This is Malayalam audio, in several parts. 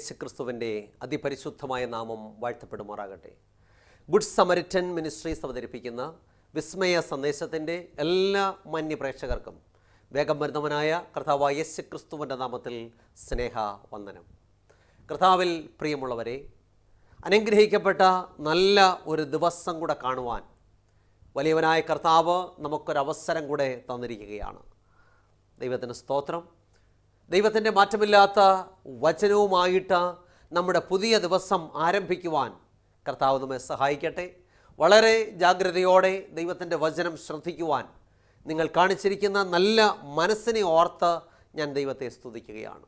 കർത്താവായ യേശു ക്രിസ്തുവിന്റെ അതിപരിശുദ്ധമായ നാമം വാഴ്ത്തപ്പെടുമാറാകട്ടെ. ഗുഡ് സമരിറ്റൻ മിനിസ്ട്രീസ് അവതരിപ്പിക്കുന്ന വിസ്മയ സന്ദേശത്തിന്റെ എല്ലാ മാന്യ പ്രേക്ഷകർക്കും വേഗം വരുന്നവനായ കർത്താവ് യേശു ക്രിസ്തുവിന്റെ നാമത്തിൽ സ്നേഹ വന്ദനം കർത്താവിൽ പ്രിയമുള്ളവരെ അനുഗ്രഹിക്കപ്പെട്ട നല്ല ഒരു ദിവസം കൂടെ കാണുവാൻ വലിയവനായ കർത്താവ് നമുക്കൊരവസരം കൂടെ തന്നിരിക്കുകയാണ്. ദൈവത്തിന് സ്തോത്രം. ദൈവത്തിന്റെ മാറ്റമില്ലാത്ത വചനവുമായിട്ട് നമ്മുടെ പുതിയ ദിവസം ആരംഭിക്കുവാൻ കർത്താവ് നമ്മെ സഹായിക്കട്ടെ. വളരെ ജാഗ്രതയോടെ ദൈവത്തിന്റെ വചനം ശ്രദ്ധിക്കുവാൻ നിങ്ങൾ കാണിച്ചിരിക്കുന്ന നല്ല മനസ്സിനെ ഓർത്ത് ഞാൻ ദൈവത്തെ സ്തുതിക്കുകയാണ്.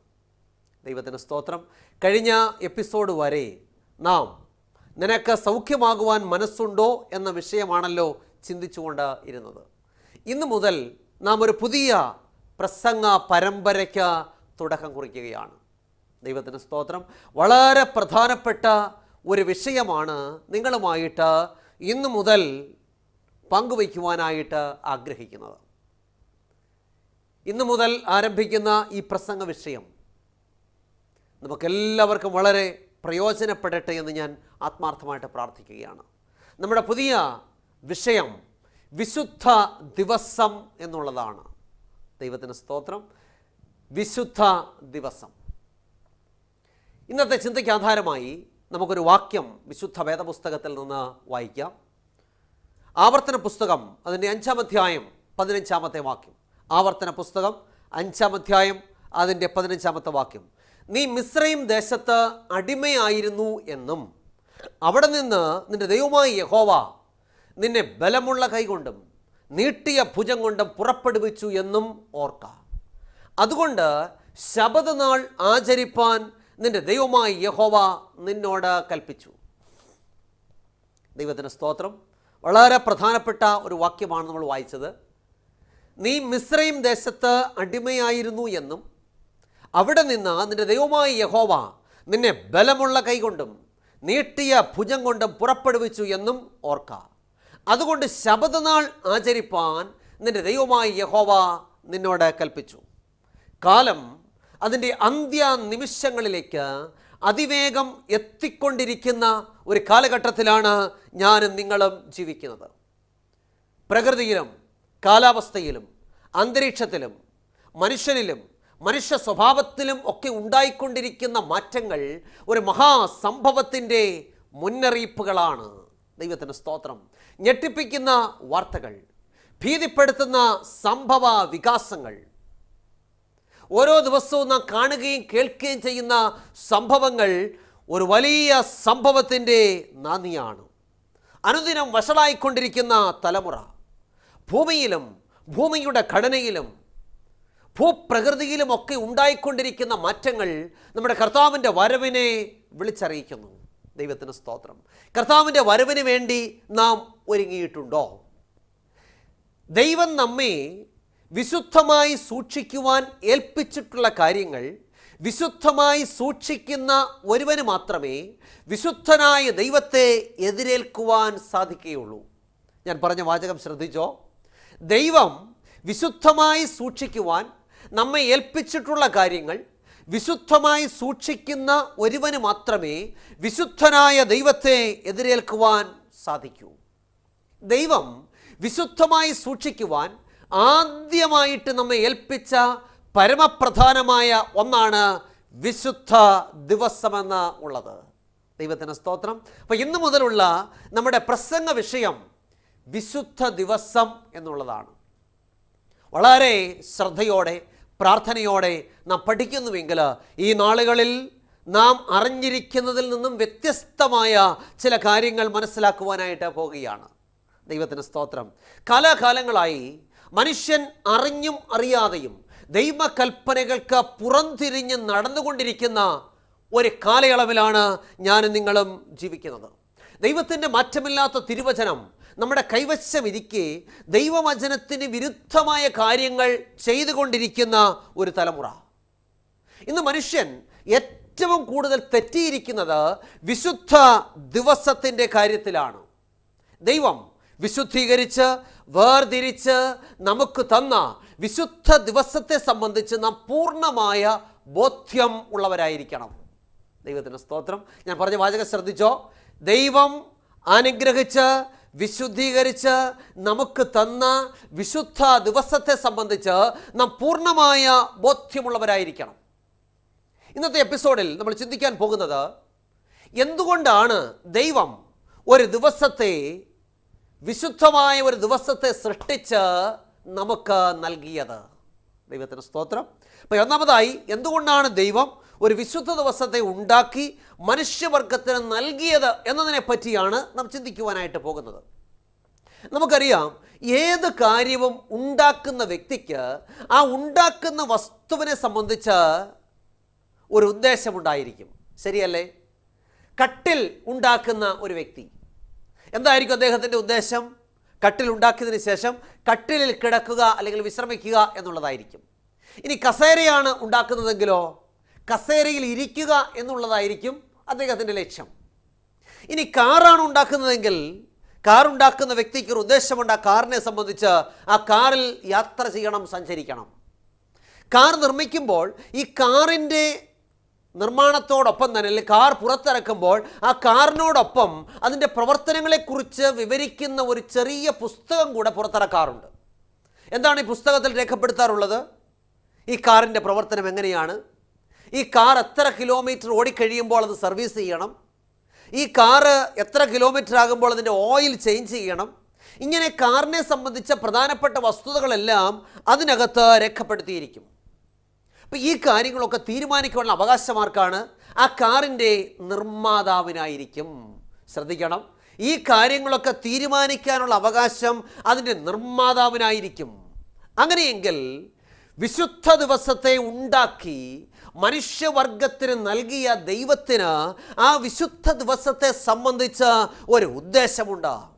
ദൈവത്തിന് സ്തോത്രം. കഴിഞ്ഞ എപ്പിസോഡ് വരെ നാം നിനക്ക് സൗഖ്യമാകുവാൻ മനസ്സുണ്ടോ എന്ന വിഷയമാണല്ലോ ചിന്തിച്ചുകൊണ്ട് ഇരുന്നത്. ഇന്നു മുതൽ നാം ഒരു പുതിയ പ്രസംഗ പരമ്പരയ്ക്ക് തുടക്കം കുറിക്കുകയാണ്. ദൈവത്തിന് സ്തോത്രം. വളരെ പ്രധാനപ്പെട്ട ഒരു വിഷയമാണ് നിങ്ങളുമായിട്ട് ഇന്നു മുതൽ പങ്കുവയ്ക്കുവാനായിട്ട് ആഗ്രഹിക്കുന്നത്. ഇന്നു മുതൽ ആരംഭിക്കുന്ന ഈ പ്രസംഗ വിഷയം നമുക്കെല്ലാവർക്കും വളരെ പ്രയോജനപ്പെടട്ടെ എന്ന് ഞാൻ ആത്മാർത്ഥമായിട്ട് പ്രാർത്ഥിക്കുകയാണ്. നമ്മുടെ പുതിയ വിഷയം വിശുദ്ധ ദിവസം എന്നുള്ളതാണ്. ദൈവത്തിന് സ്തോത്രം. വിശുദ്ധ ദിവസം. ഇന്നത്തെ ചിന്തയ്ക്ക് ആധാരമായി നമുക്കൊരു വാക്യം വിശുദ്ധ വേദപുസ്തകത്തിൽ നിന്ന് വായിക്കാം. ആവർത്തന പുസ്തകം അതിന്റെ അഞ്ചാം അധ്യായം പതിനഞ്ചാമത്തെ വാക്യം. ആവർത്തന പുസ്തകം അഞ്ചാം അധ്യായം അതിന്റെ പതിനഞ്ചാമത്തെ വാക്യം. നീ മിശ്രയും ദേശത്ത് അടിമയായിരുന്നു എന്നും അവിടെ നിന്ന് നിന്റെ ദൈവമായ യഹോവ നിന്നെ ബലമുള്ള കൈകൊണ്ടും നീട്ടിയ ഭുജം കൊണ്ടും പുറപ്പെടുവിച്ചു എന്നും ഓർക്ക. അതുകൊണ്ട് ശബദനാൾ ആചരിപ്പാൻ നിന്റെ ദൈവമായി യഹോവ നിന്നോട് കൽപ്പിച്ചു. ദൈവത്തിന് സ്തോത്രം. വളരെ പ്രധാനപ്പെട്ട ഒരു വാക്യമാണ് നമ്മൾ വായിച്ചത്. നീ മിശ്രയും ദേശത്ത് അടിമയായിരുന്നു എന്നും അവിടെ നിന്ന് നിന്റെ ദൈവമായ യഹോവ നിന്നെ ബലമുള്ള കൈകൊണ്ടും നീട്ടിയ ഭുജം കൊണ്ടും പുറപ്പെടുവിച്ചു എന്നും ഓർക്ക. അതുകൊണ്ട് ശബദനാൾ ആചരിപ്പാൻ നിന്റെ ദൈവമായ യഹോവ നിന്നോട് കൽപ്പിച്ചു. കാലം അതിന്റെ അന്ത്യ നിമിഷങ്ങളിലേക്ക് അതിവേഗം എത്തിക്കൊണ്ടിരിക്കുന്ന ഒരു കാലഘട്ടത്തിലാണ് ഞാനും നിങ്ങളും ജീവിക്കുന്നത്. പ്രകൃതിയിലും കാലാവസ്ഥയിലും അന്തരീക്ഷത്തിലും മനുഷ്യനിലും മനുഷ്യ സ്വഭാവത്തിലും ഒക്കെ ഉണ്ടായിക്കൊണ്ടിരിക്കുന്ന മാറ്റങ്ങൾ ഒരു മഹാസംഭവത്തിന്റെ മുന്നറിയിപ്പുകളാണ്. ദൈവത്തിന് സ്തോത്രം. ഞെട്ടിപ്പിക്കുന്ന വാർത്തകൾ ഭീതിപ്പെടുത്തുന്ന സംഭവ വികാസങ്ങൾ ഓരോ ദിവസവും നാം കാണുകയും കേൾക്കുകയും ചെയ്യുന്ന സംഭവങ്ങൾ ഒരു വലിയ സംഭവത്തിന്റെ നന്ദിയാണ് അനുദിനം വഷളായിക്കൊണ്ടിരിക്കുന്ന തലമുറ ഭൂമിയിലും ഭൂമിയുടെ ഘടനയിലും ഭൂപ്രകൃതിയിലും ഒക്കെ ഉണ്ടായിക്കൊണ്ടിരിക്കുന്ന മാറ്റങ്ങൾ നമ്മുടെ കർത്താവിന്റെ വരവിനെ വിളിച്ചറിയിക്കുന്നു. ദൈവത്തിന് സ്തോത്രം. കർത്താവിന്റെ വരവിന് വേണ്ടി നാം ഒരുങ്ങിയിട്ടുണ്ടോ? ദൈവം നമ്മെ വിശുദ്ധമായി സൂക്ഷിക്കുവാൻ ഏൽപ്പിച്ചിട്ടുള്ള കാര്യങ്ങൾ വിശുദ്ധമായി സൂക്ഷിക്കുന്ന ഒരുവന് മാത്രമേ വിശുദ്ധനായ ദൈവത്തെ എതിരേൽക്കുവാൻ സാധിക്കുകയുള്ളൂ. ഞാൻ പറഞ്ഞ വാചകം ശ്രദ്ധിച്ചോ? ദൈവം വിശുദ്ധമായി സൂക്ഷിക്കുവാൻ നമ്മെ ഏൽപ്പിച്ചിട്ടുള്ള കാര്യങ്ങൾ വിശുദ്ധമായി സൂക്ഷിക്കുന്ന ഒരുവന് മാത്രമേ വിശുദ്ധനായ ദൈവത്തെ എതിരേൽക്കുവാൻ സാധിക്കൂ. ദൈവം വിശുദ്ധമായി സൂക്ഷിക്കുവാൻ ആദ്യമായിട്ട് നമ്മെ ഏൽപ്പിച്ച പരമപ്രധാനമായ ഒന്നാണ് വിശുദ്ധ ദിവസമെന്ന് ഉള്ളത്. ദൈവത്തിന് സ്തോത്രം. അപ്പോൾ ഇന്നു മുതലുള്ള നമ്മുടെ പ്രസംഗ വിഷയം വിശുദ്ധ ദിവസം എന്നുള്ളതാണ്. വളരെ ശ്രദ്ധയോടെ പ്രാർത്ഥനയോടെ നാം പഠിക്കുന്നുവെങ്കിൽ ഈ നാളുകളിൽ നാം അറിഞ്ഞിരിക്കുന്നതിൽ നിന്നും വ്യത്യസ്തമായ ചില കാര്യങ്ങൾ മനസ്സിലാക്കുവാനായിട്ട് പോവുകയാണ് ദൈവത്തിന് സ്തോത്രം. കാലാകാലങ്ങളായി മനുഷ്യൻ അറിഞ്ഞും അറിയാതെയും ദൈവകൽപ്പനകൾക്ക് പുറംതിരിഞ്ഞ് നടന്നുകൊണ്ടിരിക്കുന്ന ഒരു കാലയളവിലാണ് ഞാൻ നിങ്ങളും ജീവിക്കുന്നത്. ദൈവത്തിന്റെ മാറ്റമില്ലാത്ത തിരുവചനം നമ്മുടെ കൈവശം ഇരിക്കെ ദൈവവചനത്തിന് വിരുദ്ധമായ കാര്യങ്ങൾ ചെയ്തുകൊണ്ടിരിക്കുന്ന ഒരു തലമുറ. ഇന്ന് മനുഷ്യൻ ഏറ്റവും കൂടുതൽ തെറ്റിയിരിക്കുന്നത് വിശുദ്ധ ദിവസത്തിന്റെ കാര്യത്തിലാണ്. ദൈവം വിശുദ്ധീകരിച്ച് വേർതിരിച്ച് നമുക്ക് തന്ന വിശുദ്ധ ദിവസത്തെ സംബന്ധിച്ച് നാം പൂർണമായ ബോധ്യം ഉള്ളവരായിരിക്കണം. ദൈവത്തിന് സ്തോത്രം. ഞാൻ പറഞ്ഞ വാചകം ശ്രദ്ധിച്ചോ? ദൈവം അനുഗ്രഹിച്ച് വിശുദ്ധീകരിച്ച് നമുക്ക് തന്ന വിശുദ്ധ ദിവസത്തെ സംബന്ധിച്ച് നാം പൂർണമായ ബോധ്യമുള്ളവരായിരിക്കണം. ഇന്നത്തെ എപ്പിസോഡിൽ നമ്മൾ ചിന്തിക്കാൻ പോകുന്നത് എന്തുകൊണ്ടാണ് ദൈവം ഒരു ദിവസത്തെ വിശുദ്ധമായ ഒരു ദിവസത്തെ സൃഷ്ടിച്ച് നമുക്ക് നൽകിയത്. ദൈവത്തിന് സ്തോത്രം. അപ്പോൾ ഒന്നാമതായി എന്തുകൊണ്ടാണ് ദൈവം ഒരു വിശുദ്ധ ദിവസത്തെ ഉണ്ടാക്കി മനുഷ്യവർഗത്തിന് നൽകിയത് എന്നതിനെ പറ്റിയാണ് നാം ചിന്തിക്കുവാനായിട്ട് പോകുന്നത്. നമുക്കറിയാം ഏത് കാര്യവും ഉണ്ടാക്കുന്ന വ്യക്തിക്ക് ആ ഉണ്ടാക്കുന്ന വസ്തുവിനെ സംബന്ധിച്ച് ഒരു ഉദ്ദേശമുണ്ടായിരിക്കും. ശരിയല്ലേ? കട്ടിൽ ഉണ്ടാക്കുന്ന ഒരു വ്യക്തി. എന്തായിരിക്കും അദ്ദേഹത്തിന്റെ ഉദ്ദേശം? കട്ടിൽ ഉണ്ടാക്കിയതിന് ശേഷം കട്ടിലിൽ കിടക്കുക അല്ലെങ്കിൽ വിശ്രമിക്കുക എന്നുള്ളതായിരിക്കും. ഇനി കസേരയാണ് ഉണ്ടാക്കുന്നതെങ്കിലോ? കസേരയിൽ ഇരിക്കുക എന്നുള്ളതായിരിക്കും അദ്ദേഹത്തിന്റെ ലക്ഷ്യം. ഇനി കാറാണ് ഉണ്ടാക്കുന്നതെങ്കിൽ കാർ ഉണ്ടാക്കുന്ന വ്യക്തിക്ക് ഒരു ഉദ്ദേശമുണ്ട് ആ കാറിനെ സംബന്ധിച്ച് ആ കാറിൽ യാത്ര ചെയ്യണം സഞ്ചരിക്കണം. കാർ നിർമ്മിക്കുമ്പോൾ ഈ കാറിന്റെ നിർമ്മാണത്തോടൊപ്പം തന്നെ അല്ലെങ്കിൽ കാർ പുറത്തിറക്കുമ്പോൾ ആ കാറിനോടൊപ്പം അതിന്റെ പ്രവർത്തനങ്ങളെക്കുറിച്ച് വിവരിക്കുന്ന ഒരു ചെറിയ പുസ്തകം കൂടെ പുറത്തിറക്കാറുണ്ട്. എന്താണ് ഈ പുസ്തകത്തിൽ രേഖപ്പെടുത്താറുള്ളത്? ഈ കാറിന്റെ പ്രവർത്തനം എങ്ങനെയാണ്? ഈ കാർ എത്ര കിലോമീറ്റർ ഓടിക്കഴിയുമ്പോൾ അത് സർവീസ് ചെയ്യണം? ഈ കാറ് എത്ര കിലോമീറ്റർ ആകുമ്പോൾ അതിന്റെ ഓയിൽ ചേഞ്ച് ചെയ്യണം? ഇങ്ങനെ കാറിനെ സംബന്ധിച്ച പ്രധാനപ്പെട്ട വസ്തുതകളെല്ലാം അതിനകത്ത് രേഖപ്പെടുത്തിയിരിക്കും. അപ്പം ഈ കാര്യങ്ങളൊക്കെ തീരുമാനിക്കാനുള്ള അവകാശമാർക്കാണ് ആ കാറിന്റെ നിർമ്മാതാവിനായിരിക്കും. ശ്രദ്ധിക്കണം. ഈ കാര്യങ്ങളൊക്കെ തീരുമാനിക്കാനുള്ള അവകാശം അതിന്റെ നിർമ്മാതാവിനായിരിക്കും. അങ്ങനെയെങ്കിൽ വിശുദ്ധ ദിവസത്തെ ഉണ്ടാക്കി മനുഷ്യവർഗത്തിന് നൽകിയ ദൈവത്തിന് ആ വിശുദ്ധ ദിവസത്തെ സംബന്ധിച്ച് ഒരു ഉദ്ദേശമുണ്ട്.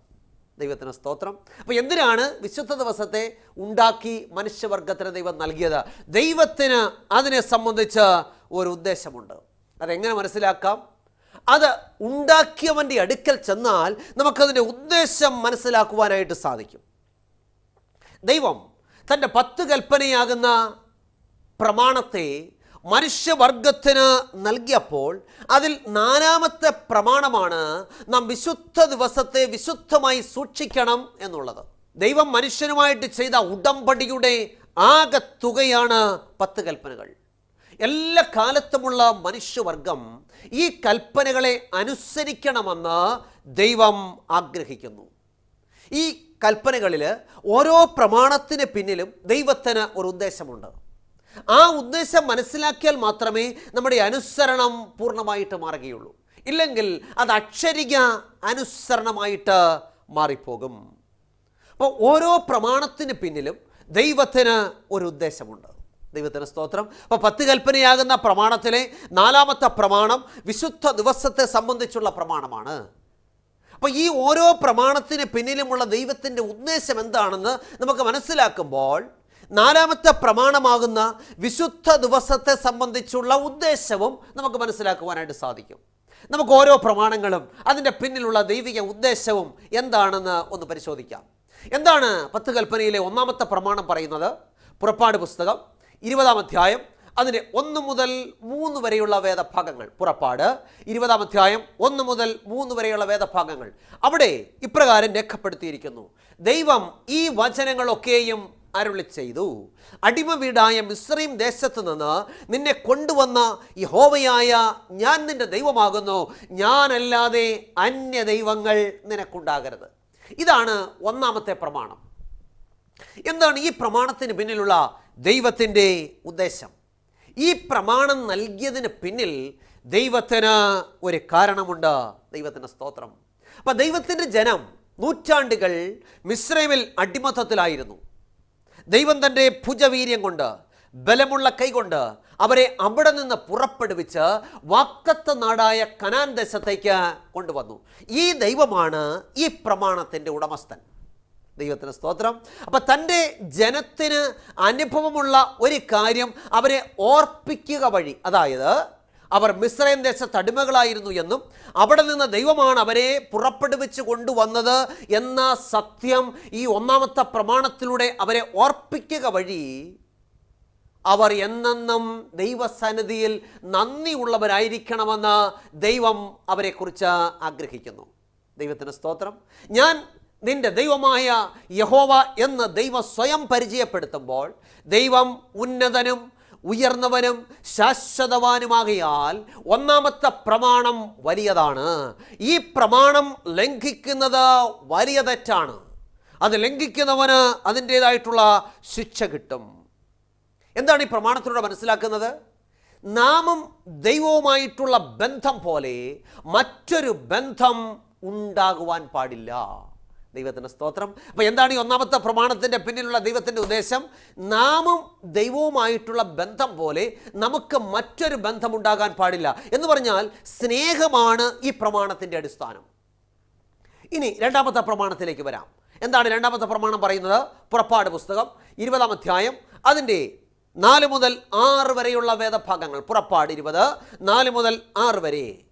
ദൈവത്തിന് സ്തോത്രം. അപ്പോൾ എന്തിനാണ് വിശുദ്ധ ദിവസത്തെ ഉണ്ടാക്കി മനുഷ്യവർഗത്തിന് ദൈവം നൽകിയത്? ദൈവത്തിന് അതിനെ സംബന്ധിച്ച് ഒരു ഉദ്ദേശമുണ്ട്. അതെങ്ങനെ മനസ്സിലാക്കാം? അത് ഉണ്ടാക്കിയവന്റെ അടുക്കൽ ചെന്നാൽ നമുക്കതിന്റെ ഉദ്ദേശം മനസ്സിലാക്കുവാനായിട്ട് സാധിക്കും. ദൈവം തന്റെ പത്ത് കൽപ്പനയാകുന്ന പ്രമാണത്തെ മനുഷ്യവർഗത്തിന് നൽകിയപ്പോൾ അതിൽ നാലാമത്തെ പ്രമാണമാണ് നാം വിശുദ്ധ ദിവസത്തെ വിശുദ്ധമായി സൂക്ഷിക്കണം എന്നുള്ളത്. ദൈവം മനുഷ്യനുമായിട്ട് ചെയ്ത ഉടമ്പടിയുടെ ആകെ തുകയാണ് പത്ത് കൽപ്പനകൾ. എല്ലാ കാലത്തുമുള്ള മനുഷ്യവർഗം ഈ കൽപ്പനകളെ അനുസരിക്കണമെന്ന് ദൈവം ആഗ്രഹിക്കുന്നു. ഈ കൽപ്പനകളിൽ ഓരോ പ്രമാണത്തിന് പിന്നിലും ദൈവത്തിന് ഒരു ഉദ്ദേശമുണ്ട്. ആ ഉദ്ദേശം മനസ്സിലാക്കിയാൽ മാത്രമേ നമ്മുടെ അനുസരണം പൂർണമായിട്ട് മാറുകയുള്ളൂ. ഇല്ലെങ്കിൽ അത് അക്ഷരിക അനുസരണമായിട്ട് മാറിപ്പോകും. അപ്പോൾ ഓരോ പ്രമാണത്തിന് പിന്നിലും ദൈവത്തിന് ഒരു ഉദ്ദേശമുണ്ട്. ദൈവത്തിന് സ്തോത്രം. അപ്പോൾ പത്ത് കൽപ്പനയാകുന്ന പ്രമാണത്തിലെ നാലാമത്തെ പ്രമാണം വിശുദ്ധ ദിവസത്തെ സംബന്ധിച്ചുള്ള പ്രമാണമാണ്. അപ്പോൾ ഈ ഓരോ പ്രമാണത്തിന് പിന്നിലുമുള്ള ദൈവത്തിന്റെ ഉദ്ദേശം എന്താണെന്ന് നമുക്ക് മനസ്സിലാക്കുമ്പോൾ നാലാമത്തെ പ്രമാണമാകുന്ന വിശുദ്ധ ദിവസത്തെ സംബന്ധിച്ചുള്ള ഉദ്ദേശവും നമുക്ക് മനസ്സിലാക്കുവാനായിട്ട് സാധിക്കും. നമുക്ക് ഓരോ പ്രമാണങ്ങളും അതിന്റെ പിന്നിലുള്ള ദൈവിക ഉദ്ദേശവും എന്താണെന്ന് ഒന്ന് പരിശോധിക്കാം. എന്താണ് പത്ത് കൽപ്പനയിലെ ഒന്നാമത്തെ പ്രമാണം പറയുന്നത്? പുറപ്പാട് പുസ്തകം ഇരുപതാം അധ്യായം അതിന്റെ ഒന്ന് മുതൽ മൂന്ന് വരെയുള്ള വേദഭാഗങ്ങൾ. പുറപ്പാട് ഇരുപതാം അധ്യായം ഒന്ന് മുതൽ മൂന്ന് വരെയുള്ള വേദഭാഗങ്ങൾ. അവിടെ ഇപ്രകാരം രേഖപ്പെടുത്തിയിരിക്കുന്നു. ദൈവം ഈ വചനങ്ങളൊക്കെയും അരുളി ചെയ്തു. അടിമ വീടായ മിശ്രീം ദേശത്ത് നിന്ന് നിന്നെ കൊണ്ടുവന്ന യഹോവയായ ഞാൻ നിന്റെ ദൈവമാകുന്നു. ഞാനല്ലാതെ അന്യ ദൈവങ്ങൾ നിനക്കുണ്ടാകരുത്. ഇതാണ് ഒന്നാമത്തെ പ്രമാണം. എന്താണ് ഈ പ്രമാണത്തിന് പിന്നിലുള്ള ദൈവത്തിന്റെ ഉദ്ദേശം? ഈ പ്രമാണം നൽകിയതിന് പിന്നിൽ ദൈവത്തിന് ഒരു കാരണമുണ്ട്. ദൈവത്തിന്റെ സ്തോത്രം. അപ്പം ദൈവത്തിന്റെ ജനം നൂറ്റാണ്ടുകൾ മിശ്രമിൽ അടിമത്തത്തിലായിരുന്നു. ദൈവം തന്റെ ഭുജവീര്യം കൊണ്ട് ബലമുള്ള കൈകൊണ്ട് അവരെ അവിടെ നിന്ന് പുറപ്പെടുവിച്ച് വാക്തത്വ നാടായ കനാൻ ദേശത്തേക്ക് കൊണ്ടുവന്നു. ഈ ദൈവമാണ് ഈ പ്രമാണത്തിന്റെ ഉടമസ്ഥൻ. ദൈവത്തിന് സ്തോത്രം. അപ്പം തന്റെ ജനത്തിന് അനുഭവമുള്ള ഒരു കാര്യം അവരെ ഓർപ്പിക്കുക വഴി അതായത് അവർ മിസ്രൈം ദേശത്ത് അടിമകളായിരുന്നു എന്നും അവിടെ നിന്ന് ദൈവമാണ് അവരെ പുറപ്പെടുവിച്ച് കൊണ്ടുവന്നത് എന്ന സത്യം ഈ ഒന്നാമത്തെ പ്രമാണത്തിലൂടെ അവരെ ഓർപ്പിക്കുക വഴി അവർ എന്നെന്നും ദൈവസന്നിധിയിൽ നന്ദിയുള്ളവരായിരിക്കണമെന്ന് ദൈവം അവരെക്കുറിച്ച് ആഗ്രഹിക്കുന്നു. ദൈവത്തിന് സ്തോത്രം. ഞാൻ നിന്റെ ദൈവമായ യഹോവ എന്ന് ദൈവം സ്വയം പരിചയപ്പെടുത്തുമ്പോൾ ദൈവം ഉന്നതനും ഉയർന്നവനും ശാശ്വതവാനുമാകിയാൽ ഒന്നാമത്തെ പ്രമാണം വലിയതാണ്. ഈ പ്രമാണം ലംഘിക്കുന്നത് വലിയ തെറ്റാണ്. അത് ലംഘിക്കുന്നവന് അതിന്റേതായിട്ടുള്ള ശിക്ഷ കിട്ടും. എന്താണ് ഈ പ്രമാണത്തിലൂടെ മനസ്സിലാക്കുന്നത്? നാമും ദൈവവുമായിട്ടുള്ള ബന്ധം പോലെ മറ്റൊരു ബന്ധം ഉണ്ടാകുവാൻ പാടില്ല. ദൈവത്തിന്റെ സ്തോത്രം. അപ്പോൾ എന്താണ് ഈ ഒന്നാമത്തെ പ്രമാണത്തിന്റെ പിന്നിലുള്ള ദൈവത്തിന്റെ ഉദ്ദേശം? നാമും ദൈവവുമായിട്ടുള്ള ബന്ധം പോലെ നമുക്ക് മറ്റൊരു ബന്ധമുണ്ടാകാൻ പാടില്ല. എന്ന് പറഞ്ഞാൽ സ്നേഹമാണ് ഈ പ്രമാണത്തിന്റെ അടിസ്ഥാനം. ഇനി രണ്ടാമത്തെ പ്രമാണത്തിലേക്ക് വരാം. എന്താണ് രണ്ടാമത്തെ പ്രമാണം പറയുന്നത്? പുറപ്പാട് പുസ്തകം ഇരുപതാം അധ്യായം അതിന്റെ നാല് മുതൽ ആറ് വരെയുള്ള വേദഭാഗങ്ങൾ. പുറപ്പാട് ഇരുപത് നാല് മുതൽ ആറ് വരെ.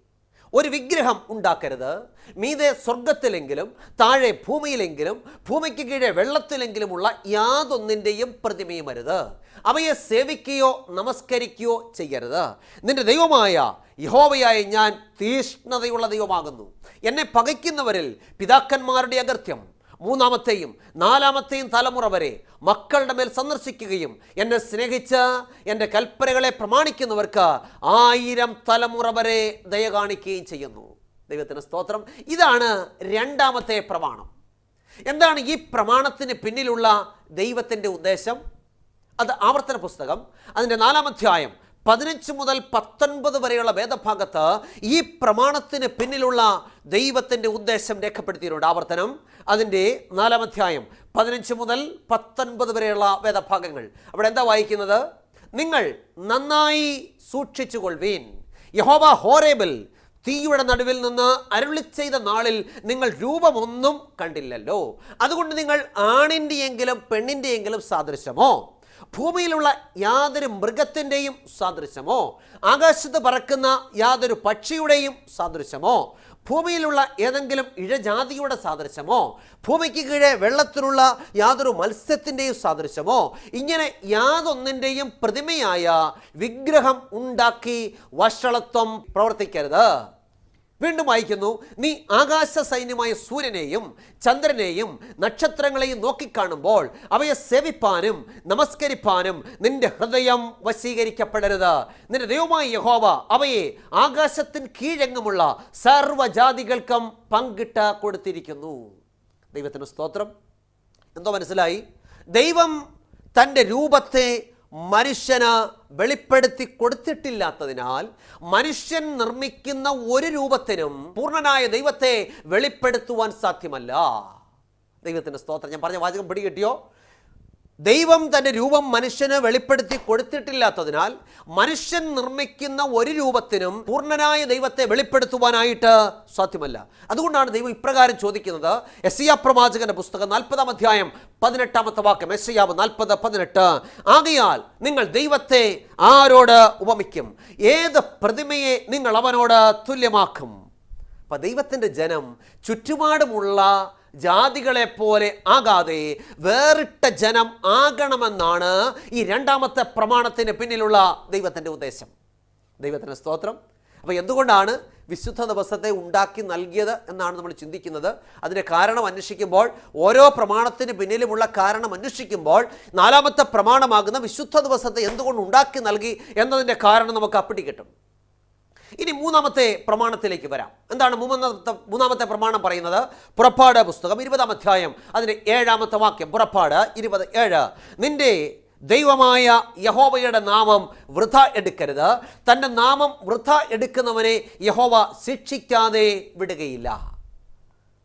ഒരു വിഗ്രഹം ഉണ്ടാക്കരുത്. മീതെ സ്വർഗത്തിലെങ്കിലും താഴെ ഭൂമിയിലെങ്കിലും ഭൂമിക്ക് കീഴെ വെള്ളത്തിലെങ്കിലുമുള്ള യാതൊന്നിന്റെയും പ്രതിമയും അരുത്. അവയെ സേവിക്കുകയോ നമസ്കരിക്കുകയോ ചെയ്യരുത്. നിന്റെ ദൈവമായ യഹോവയായി ഞാൻ തീഷ്ണതയുള്ള ദൈവമാകുന്നു. എന്നെ പകയ്ക്കുന്നവരിൽ പിതാക്കന്മാരുടെ അകൃത്യം. മൂന്നാമത്തെയും നാലാമത്തെയും തലമുറ വരെ മക്കളുടെ മേൽ സന്ദർശിക്കുകയും എന്നെ സ്നേഹിച്ച എന്റെ കൽപ്പനകളെ പ്രമാണിക്കുന്നവർക്ക് ആയിരം തലമുറ വരെ ദയ കാണിക്കുകയും ചെയ്യുന്നു. ദൈവത്തിന് സ്തോത്രം. ഇതാണ് രണ്ടാമത്തെ പ്രമാണം. എന്താണ് ഈ പ്രമാണത്തിന് പിന്നിലുള്ള ദൈവത്തിന്റെ ഉദ്ദേശം? അത് ആവർത്തന പുസ്തകം. അതിന്റെ നാലാം അധ്യായം പതിനഞ്ച് മുതൽ പത്തൊൻപത് വരെയുള്ള വേദഭാഗത്ത് ഈ പ്രമാണത്തിന് പിന്നിലുള്ള ദൈവത്തിന്റെ ഉദ്ദേശം രേഖപ്പെടുത്തിയിട്ടുണ്ട്. ആവർത്തനം. അതിന്റെ നാലാം അധ്യായം പതിനഞ്ച് മുതൽ പത്തൊൻപത് വരെയുള്ള വേദഭാഗങ്ങൾ. അവിടെ എന്താ വായിക്കുന്നത്? നിങ്ങൾ നന്നായി സൂക്ഷിച്ചുകൊള്ളുവീൻ. യഹോബ ഹോറേബിൽ തീയുടെ നടുവിൽ നിന്ന് അരുളി ചെയ്ത നാളിൽ നിങ്ങൾ രൂപമൊന്നും കണ്ടില്ലല്ലോ. അതുകൊണ്ട് നിങ്ങൾ ആണിന്റെയെങ്കിലും പെണ്ണിന്റെയെങ്കിലും സാദൃശ്യമോ? ഭൂമിയിലുള്ള യാതൊരു മൃഗത്തിന്റെയും സാദൃശ്യമോ ആകാശത്ത് പറക്കുന്ന യാതൊരു പക്ഷിയുടെയും സാദൃശ്യമോ ഭൂമിയിലുള്ള ഏതെങ്കിലും ഇഴജാതിയുടെ സാദൃശ്യമോ ഭൂമിക്ക് കീഴെ വെള്ളത്തിലുള്ള യാതൊരു മത്സ്യത്തിന്റെയും സാദൃശ്യമോ ഇങ്ങനെ യാതൊന്നിന്റെയും പ്രതിമയായ വിഗ്രഹം ഉണ്ടാക്കി വഷളത്വം പ്രവർത്തിക്കരുത്. വീണ്ടും വായിക്കുന്നു നീ ആകാശ സൈന്യമായ സൂര്യനെയും ചന്ദ്രനെയും നക്ഷത്രങ്ങളെയും നോക്കിക്കാണുമ്പോൾ അവയെ സേവിപ്പാനും നമസ്കരിപ്പാനും നിന്റെ ഹൃദയം വശീകരിക്കപ്പെടരുത്. നിന്റെ ദൈവമായ യഹോവ അവയെ ആകാശത്തിന് കീഴെങ്ങുമുള്ള സർവജാതികൾക്കും പങ്കിട്ട് കൊടുത്തിരിക്കുന്നു. ദൈവത്തിന് സ്തോത്രം. എന്തോ മനസ്സിലായി? ദൈവം തന്റെ രൂപത്തെ മനുഷ്യന് വെളിപ്പെടുത്തി കൊടുത്തിട്ടില്ലാത്തതിനാൽ മനുഷ്യൻ നിർമ്മിക്കുന്ന ഒരു രൂപത്തിനും പൂർണനായ ദൈവത്തെ വെളിപ്പെടുത്തുവാൻ സാധ്യമല്ല. ദൈവത്തിന്റെ സ്തോത്രം. ഞാൻ പറഞ്ഞ വാചകം പിടികിട്ടിയോ? ദൈവം തന്റെ രൂപം മനുഷ്യന് വെളിപ്പെടുത്തി കൊടുത്തിട്ടില്ലാത്തതിനാൽ മനുഷ്യൻ നിർമ്മിക്കുന്ന ഒരു രൂപത്തിനും പൂർണനായ ദൈവത്തെ വെളിപ്പെടുത്തുവാനായിട്ട് സാധ്യമല്ല. അതുകൊണ്ടാണ് ദൈവം ഇപ്രകാരം ചോദിക്കുന്നത്. എസിയ പ്രവാചകന്റെ പുസ്തകം നാൽപ്പതാം അധ്യായം പതിനെട്ടാമത്തെ വാക്യം. എസിയാവ് നാൽപ്പത് പതിനെട്ട്. ആകയാൽ നിങ്ങൾ ദൈവത്തെ ആരോട് ഉപമിക്കും? ഏത് പ്രതിമയെ നിങ്ങൾ അവനോട് തുല്യമാക്കും? അപ്പൊ ദൈവത്തിന്റെ ജനം ചുറ്റുപാടുമുള്ള ജാതികളെ പോലെ ആകാതെ വേറിട്ട ജനം ആകണമെന്നാണ് ഈ രണ്ടാമത്തെ പ്രമാണത്തിന് പിന്നിലുള്ള ദൈവത്തിന്റെ ഉദ്ദേശം. ദൈവത്തിന്റെ സ്തോത്രം. അപ്പോൾ എന്തുകൊണ്ടാണ് വിശുദ്ധ ദിവസത്തെ ഉണ്ടാക്കി നൽകിയത് എന്നാണ് നമ്മൾ ചിന്തിക്കുന്നത്? അതിന്റെ കാരണം അന്വേഷിക്കുമ്പോൾ ഓരോ പ്രമാണത്തിന് പിന്നിലുമുള്ള കാരണം അന്വേഷിക്കുമ്പോൾ നാലാമത്തെ പ്രമാണമാകുന്ന വിശുദ്ധ ദിവസത്തെ എന്തുകൊണ്ട് ഉണ്ടാക്കി നൽകി എന്നതിന്റെ കാരണം നമുക്ക് അപ്പിടി കിട്ടും. ഇനി മൂന്നാമത്തെ പ്രമാണത്തിലേക്ക് വരാം. എന്താണ് മൂന്നാമത്തെ മൂന്നാമത്തെ പ്രമാണം പറയുന്നത്? പുറപ്പാട് പുസ്തകം ഇരുപതാം അധ്യായം അതിന്റെ ഏഴാമത്തെ വാക്യം. പുറപ്പാട് ഇരുപത് ഏഴ്. നിന്റെ ദൈവമായ യഹോവയുടെ നാമം വൃഥ എടുക്കരുത്. തന്റെ നാമം വൃഥ എടുക്കുന്നവനെ യഹോവ ശിക്ഷിക്കാതെ വിടുകയില്ല.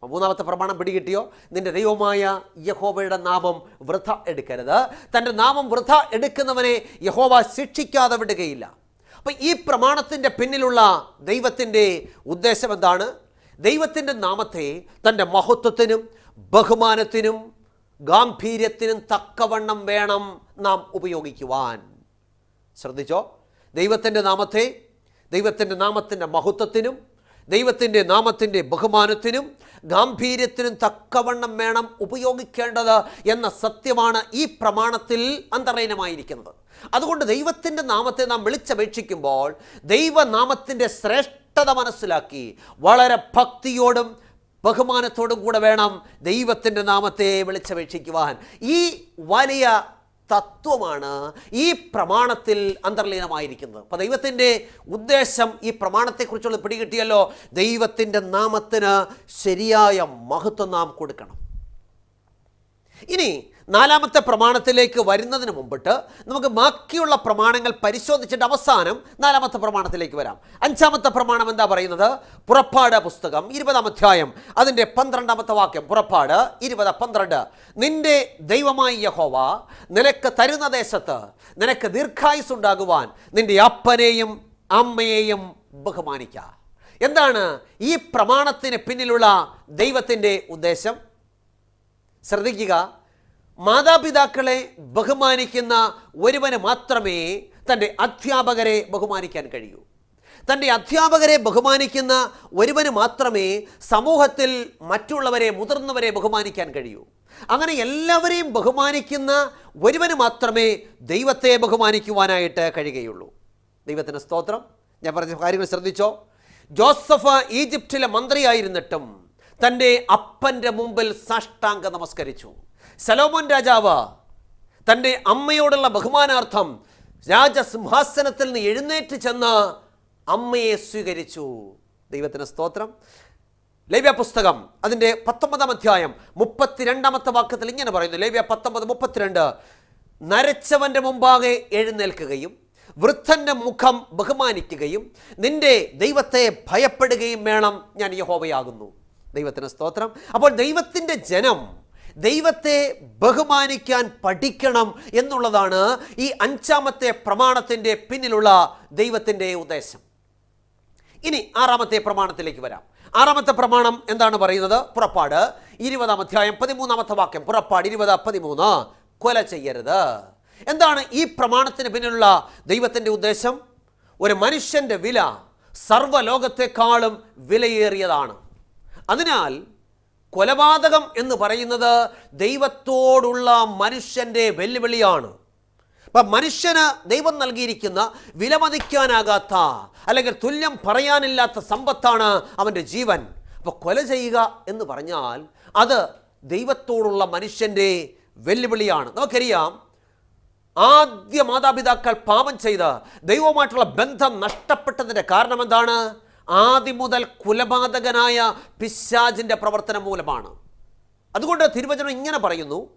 മൂന്നാമത്തെ പ്രമാണം പിടികിട്ടിയോ? നിന്റെ ദൈവമായ യഹോവയുടെ നാമം വൃഥ എടുക്കരുത്. തന്റെ നാമം വൃഥ എടുക്കുന്നവനെ യഹോവ ശിക്ഷിക്കാതെ വിടുകയില്ല. അപ്പം ഈ പ്രമാണത്തിന്റെ പിന്നിലുള്ള ദൈവത്തിന്റെ ഉദ്ദേശം എന്താണ്? ദൈവത്തിന്റെ നാമത്തെ തന്റെ മഹത്വത്തിനും ബഹുമാനത്തിനും ഗാംഭീര്യത്തിനും തക്കവണ്ണം വേണം നാം ഉപയോഗിക്കുവാൻ. ശ്രദ്ധിച്ചോ? ദൈവത്തിന്റെ നാമത്തെ ദൈവത്തിന്റെ നാമത്തിന്റെ മഹത്വത്തിനും ദൈവത്തിന്റെ നാമത്തിന്റെ ബഹുമാനത്തിനും ഗാംഭീര്യത്തിനും തക്കവണ്ണം വേണം ഉപയോഗിക്കേണ്ടത് എന്ന സത്യമാണ് ഈ പ്രമാണത്തിൽ അന്തർലീനമായിരിക്കുന്നത്. അതുകൊണ്ട് ദൈവത്തിന്റെ നാമത്തെ നാം വിളിച്ചപേക്ഷിക്കുമ്പോൾ ദൈവനാമത്തിന്റെ ശ്രേഷ്ഠത മനസ്സിലാക്കി വളരെ ഭക്തിയോടും ബഹുമാനത്തോടും കൂടെ വേണം ദൈവത്തിന്റെ നാമത്തെ വിളിച്ചപേക്ഷിക്കുവാൻ. ഈ വലിയ തത്വമാണ് ഈ പ്രമാണത്തിൽ അന്തർലീനമായിരിക്കുന്നത്. അപ്പോൾ ദൈവത്തിന്റെ ഉദ്ദേശം ഈ പ്രമാണത്തെക്കുറിച്ചുള്ള പിടികിട്ടിയല്ലോ. ദൈവത്തിന്റെ നാമത്തിന് ശരിയായ മഹത്വം നാം കൊടുക്കണം. ഇനി നാലാമത്തെ പ്രമാണത്തിലേക്ക് വരുന്നതിന് മുമ്പിട്ട് നമുക്ക് ബാക്കിയുള്ള പ്രമാണങ്ങൾ പരിശോധിച്ചിട്ട് അവസാനം നാലാമത്തെ പ്രമാണത്തിലേക്ക് വരാം. അഞ്ചാമത്തെ പ്രമാണം എന്താ പറയുന്നത്? പുറപ്പാട് പുസ്തകം ഇരുപതാം അധ്യായം. അതിന്റെ പന്ത്രണ്ടാമത്തെ വാക്യം പുറപ്പാട് ഇരുപത് പന്ത്രണ്ട്. നിന്റെ ദൈവമായ യഹോവ നിനക്ക് തരുന്ന ദേശത്ത് നിനക്ക് ദീർഘായുസ് ഉണ്ടാകുവാൻ നിന്റെ അപ്പനെയും അമ്മയെയും ബഹുമാനിക്കുക എന്താണ് ഈ പ്രമാണത്തിന് പിന്നിലുള്ള ദൈവത്തിന്റെ ഉദ്ദേശം? ശ്രദ്ധിക്കുക. മാതാപിതാക്കളെ ബഹുമാനിക്കുന്ന ഒരുവന് മാത്രമേ തന്റെ അധ്യാപകരെ ബഹുമാനിക്കാൻ കഴിയൂ. തന്റെ അധ്യാപകരെ ബഹുമാനിക്കുന്ന ഒരുവന് മാത്രമേ സമൂഹത്തിൽ മറ്റുള്ളവരെ മുതിർന്നവരെ ബഹുമാനിക്കാൻ കഴിയൂ. അങ്ങനെ എല്ലാവരെയും ബഹുമാനിക്കുന്ന ഒരുവന് മാത്രമേ ദൈവത്തെ ബഹുമാനിക്കുവാനായിട്ട് കഴിയുകയുള്ളൂ. ദൈവത്തിന് സ്തോത്രം. ഞാൻ പറഞ്ഞ കാര്യങ്ങൾ ശ്രദ്ധിച്ചോ? ജോസഫ് ഈജിപ്തിലെ മന്ത്രിയായിരുന്നിട്ടും തന്റെ അപ്പന്റെ മുമ്പിൽ സാഷ്ടാംഗ നമസ്കരിച്ചു. സലോമോൻ രാജാവ് തന്റെ അമ്മയോടുള്ള ബഹുമാനാർത്ഥം രാജസിംഹാസനത്തിൽ നിന്ന് എഴുന്നേറ്റ് ചെന്ന് അമ്മയെ സ്വീകരിച്ചു. ദൈവത്തിന് സ്തോത്രം. ലേവ്യ പുസ്തകം അതിന്റെ പത്തൊമ്പതാം അധ്യായം മുപ്പത്തിരണ്ടാമത്തെ വാക്യത്തിൽ ഇങ്ങനെ പറയുന്നു. ലേവ്യ പത്തൊമ്പത് മുപ്പത്തിരണ്ട്. നരച്ചവന്റെ മുമ്പാകെ എഴുന്നേൽക്കുകയും വൃദ്ധന്റെ മുഖം ബഹുമാനിക്കുകയും നിന്റെ ദൈവത്തെ ഭയപ്പെടുകയും വേണം ഞാൻ യഹോവയാകുന്നു. ദൈവത്തിന് സ്തോത്രം. അപ്പോൾ ദൈവത്തിന്റെ ജനം ദൈവത്തെ ബഹുമാനിക്കാൻ പഠിക്കണം എന്നുള്ളതാണ് ഈ അഞ്ചാമത്തെ പ്രമാണത്തിന്റെ പിന്നിലുള്ള ദൈവത്തിന്റെ ഉദ്ദേശം. ഇനി ആറാമത്തെ പ്രമാണത്തിലേക്ക് വരാം. ആറാമത്തെ പ്രമാണം എന്താണ് പറയുന്നത്? പുറപ്പാട് ഇരുപതാം അധ്യായം പതിമൂന്നാമത്തെ വാക്യം. പുറപ്പാട് ഇരുപത് പതിമൂന്ന്. കൊല ചെയ്യരുത്. എന്താണ് ഈ പ്രമാണത്തിന് പിന്നിലുള്ള ദൈവത്തിന്റെ ഉദ്ദേശം? ഒരു മനുഷ്യന്റെ വില സർവലോകത്തെക്കാളും വിലയേറിയതാണ്. അതിനാൽ കൊലപാതകം എന്ന് പറയുന്നത് ദൈവത്തോടുള്ള മനുഷ്യന്റെ വെല്ലുവിളിയാണ്. അപ്പം മനുഷ്യന് ദൈവം നൽകിയിരിക്കുന്ന വിലമതിക്കാനാകാത്ത അല്ലെങ്കിൽ തുല്യം പറയാനില്ലാത്ത സമ്പത്താണ് അവന്റെ ജീവൻ. അപ്പോൾ കൊല ചെയ്യുക എന്ന് പറഞ്ഞാൽ അത് ദൈവത്തോടുള്ള മനുഷ്യന്റെ വെല്ലുവിളിയാണ്. നമുക്കറിയാം ആദ്യ മാതാപിതാക്കൾ പാപം ചെയ്ത് ദൈവവുമായിട്ടുള്ള ബന്ധം നഷ്ടപ്പെട്ടതിന്റെ കാരണം എന്താണ്? ആദ്യം മുതൽ കുലപാതകനായ പിശാജിന്റെ പ്രവർത്തനം മൂലമാണ്. അതുകൊണ്ട് തിരുവചനം ഇങ്ങനെ പറയുന്നു.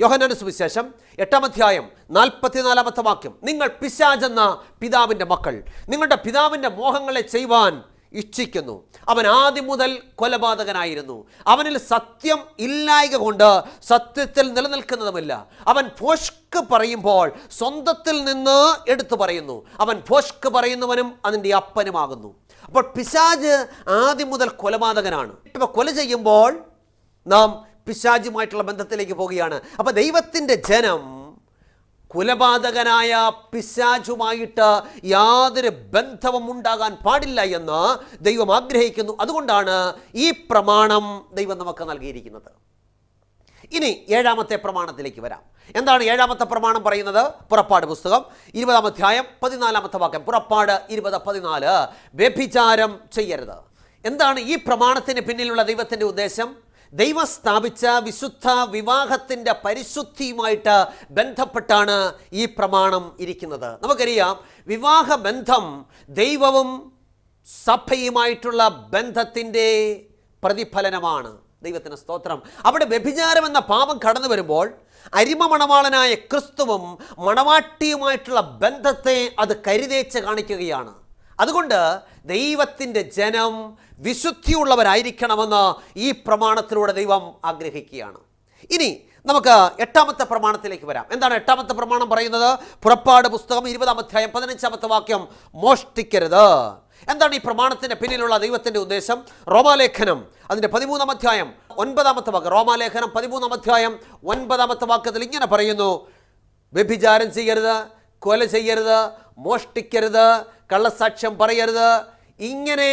യോഹനാന സുവിശേഷം എട്ടാം അധ്യായം നാൽപ്പത്തിനാലാമത്തെ വാക്യം. നിങ്ങൾ പിശാജെന്ന പിതാവിന്റെ മക്കൾ നിങ്ങളുടെ പിതാവിന്റെ മോഹങ്ങളെ ചെയ്യുവാൻ ഇച്ഛിക്കുന്നു. അവൻ ആദ്യം മുതൽ കൊലപാതകനായിരുന്നു. അവനിൽ സത്യം ഇല്ലായക കൊണ്ട് സത്യത്തിൽ നിലനിൽക്കുന്നതുമില്ല. അവൻ ഭോഷ്ക്ക് പറയുമ്പോൾ സ്വന്തത്തിൽ നിന്ന് എടുത്തു പറയുന്നു. അവൻ ഭോഷ്ക്ക് പറയുന്നവനും അതിന്റെ അപ്പനുമാകുന്നു. അപ്പോൾ പിശാജ് ആദ്യം മുതൽ കൊലപാതകനാണ്. ഇപ്പോൾ കൊല ചെയ്യുമ്പോൾ നാം പിശാജുമായിട്ടുള്ള ബന്ധത്തിലേക്ക് പോവുകയാണ് അപ്പോൾ ദൈവത്തിന്റെ ജനം കുലപാതകനായ പിശാചുമായിട്ട് യാതൊരു ബന്ധവും ഉണ്ടാകാൻ പാടില്ല എന്ന് ദൈവം ആഗ്രഹിക്കുന്നു. അതുകൊണ്ടാണ് ഈ പ്രമാണം ദൈവം നമുക്ക് നൽകിയിരിക്കുന്നത്. ഇനി ഏഴാമത്തെ പ്രമാണത്തിലേക്ക് വരാം. എന്താണ് ഏഴാമത്തെ പ്രമാണം പറയുന്നത്? പുറപ്പാട് പുസ്തകം ഇരുപതാം അധ്യായം പതിനാലാമത്തെ വാക്യം. പുറപ്പാട് ഇരുപത് പതിനാല്. വ്യഭിചാരം ചെയ്യരുത്. എന്താണ് ഈ പ്രമാണത്തിന് പിന്നിലുള്ള ദൈവത്തിന്റെ ഉദ്ദേശം? ദൈവം സ്ഥാപിച്ച വിശുദ്ധ വിവാഹത്തിന്റെ പരിശുദ്ധിയുമായിട്ട് ബന്ധപ്പെട്ടാണ് ഈ പ്രമാണം ഇരിക്കുന്നത്. നമുക്കറിയാം വിവാഹ ബന്ധം ദൈവവും സഭയുമായിട്ടുള്ള ബന്ധത്തിന്റെ പ്രതിഫലനമാണ്. ദൈവത്തിന് സ്തോത്രം. അവിടെ വ്യഭിചാരം എന്ന പാപം കടന്നു വരുമ്പോൾ അരിമ മണവാളനായ ക്രിസ്തുവും മണവാട്ടിയുമായിട്ടുള്ള ബന്ധത്തെ അത് കരുതേച്ച് കാണിക്കുകയാണ്. അതുകൊണ്ട് ദൈവത്തിന്റെ ജനം വിശുദ്ധിയുള്ളവരായിരിക്കണമെന്ന് ഈ പ്രമാണത്തിലൂടെ ദൈവം ആഗ്രഹിക്കുകയാണ്. ഇനി നമുക്ക് എട്ടാമത്തെ പ്രമാണത്തിലേക്ക് വരാം. എന്താണ് എട്ടാമത്തെ പ്രമാണം പറയുന്നത്? പുറപ്പാട് പുസ്തകം ഇരുപതാം അധ്യായം പതിനഞ്ചാമത്തെ വാക്യം മോഷ്ടിക്കരുത്. എന്താണ് ഈ പ്രമാണത്തിന്റെ പിന്നിലുള്ള ദൈവത്തിന്റെ ഉദ്ദേശം? റോമാലേഖനം അതിന്റെ പതിമൂന്നാം അധ്യായം ഒൻപതാമത്തെ വാക്ക് റോമാലേഖനം പതിമൂന്നാം അധ്യായം ഒൻപതാമത്തെ വാക്കത്തിൽ ഇങ്ങനെ പറയുന്നു. വ്യഭിചാരം ചെയ്യരുത് കൊല ചെയ്യരുത് മോഷ്ടിക്കരുത് കള്ളസാക്ഷ്യം പറയരുത്. ഇങ്ങനെ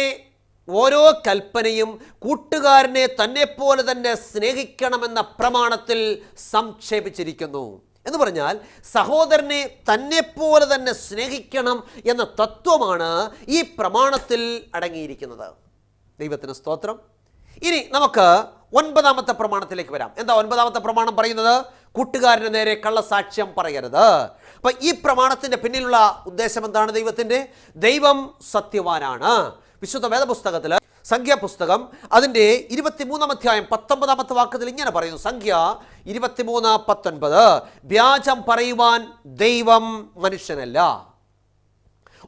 ഓരോ കൽപ്പനയും കൂട്ടുകാരനെ തന്നെപ്പോലെ തന്നെ സ്നേഹിക്കണമെന്ന പ്രമാണത്തിൽ സംക്ഷേപിച്ചിരിക്കുന്നു. എന്ന് പറഞ്ഞാൽ സഹോദരനെ തന്നെപ്പോലെ തന്നെ സ്നേഹിക്കണം എന്ന തത്വമാണ് ഈ പ്രമാണത്തിൽ അടങ്ങിയിരിക്കുന്നത്. ദൈവത്തിന് സ്തോത്രം. ഇനി നമുക്ക് ഒൻപതാമത്തെ പ്രമാണത്തിലേക്ക് വരാം. എന്താ ഒൻപതാമത്തെ പ്രമാണം പറയുന്നത്? കൂട്ടുകാരന് നേരെ കള്ളസാക്ഷ്യം പറയരുത്. അപ്പൊ ഈ പ്രമാണത്തിന്റെ പിന്നിലുള്ള ഉദ്ദേശം എന്താണ് ദൈവത്തിന്റെ? ദൈവം സത്യവാനാണ്. വിശുദ്ധ വേദപുസ്തകത്തിൽ സംഖ്യാപുസ്തകം അതിന്റെ ഇരുപത്തിമൂന്നാം അധ്യായം പത്തൊമ്പതാമത്തെ വാക്കത്തിൽ ഇങ്ങനെ പറയുന്നു. സംഖ്യ ഇരുപത്തിമൂന്ന് പത്തൊൻപത്. വ്യാജം പറയുവാൻ ദൈവം മനുഷ്യനല്ല.